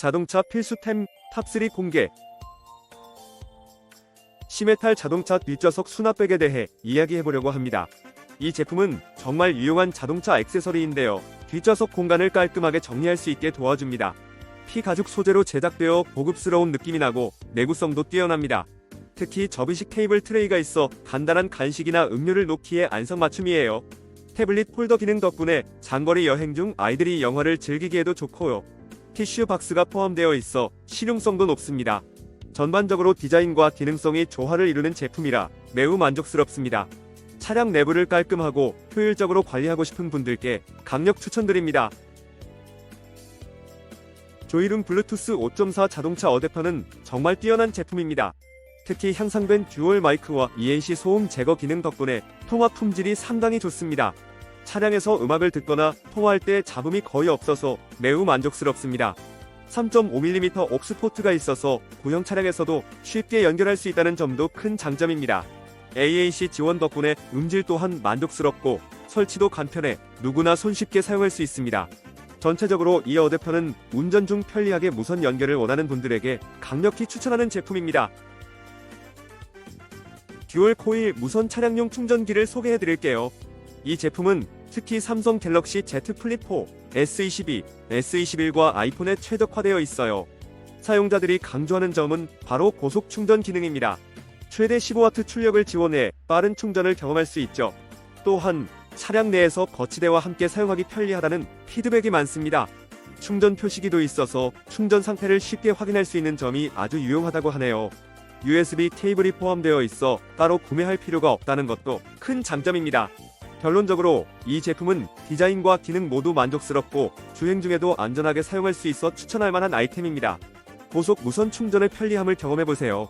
자동차 필수템 탑3 공개. 시메탈 자동차 뒷좌석 수납백에 대해 이야기해보려고 합니다. 이 제품은 정말 유용한 자동차 액세서리인데요. 뒷좌석 공간을 깔끔하게 정리할 수 있게 도와줍니다. 피가죽 소재로 제작되어 고급스러운 느낌이 나고 내구성도 뛰어납니다. 특히 접이식 테이블 트레이가 있어 간단한 간식이나 음료를 놓기에 안성맞춤이에요. 태블릿 폴더 기능 덕분에 장거리 여행 중 아이들이 영화를 즐기기에도 좋고요. 티슈 박스가 포함되어 있어 실용성도 높습니다. 전반적으로 디자인과 기능성이 조화를 이루는 제품이라 매우 만족스럽습니다. 차량 내부를 깔끔하고 효율적으로 관리하고 싶은 분들께 강력 추천드립니다. 조이룸 블루투스 5.4 자동차 어댑터는 정말 뛰어난 제품입니다. 특히 향상된 듀얼 마이크와 ENC 소음 제거 기능 덕분에 통화 품질이 상당히 좋습니다. 차량에서 음악을 듣거나 통화할 때 잡음이 거의 없어서 매우 만족스럽습니다. 3.5mm 옥스포트가 있어서 구형 차량에서도 쉽게 연결할 수 있다는 점도 큰 장점입니다. AAC 지원 덕분에 음질 또한 만족스럽고 설치도 간편해 누구나 손쉽게 사용할 수 있습니다. 전체적으로 이 어댑터는 운전 중 편리하게 무선 연결을 원하는 분들에게 강력히 추천하는 제품입니다. 듀얼 코일 무선 차량용 충전기를 소개해 드릴게요. 이 제품은 특히 삼성 갤럭시 Z 플립 4, S22, S21과 아이폰에 최적화되어 있어요. 사용자들이 강조하는 점은 바로 고속 충전 기능입니다. 최대 15W 출력을 지원해 빠른 충전을 경험할 수 있죠. 또한 차량 내에서 거치대와 함께 사용하기 편리하다는 피드백이 많습니다. 충전 표시기도 있어서 충전 상태를 쉽게 확인할 수 있는 점이 아주 유용하다고 하네요. USB 케이블이 포함되어 있어 따로 구매할 필요가 없다는 것도 큰 장점입니다. 결론적으로 이 제품은 디자인과 기능 모두 만족스럽고 주행 중에도 안전하게 사용할 수 있어 추천할 만한 아이템입니다. 고속 무선 충전의 편리함을 경험해보세요.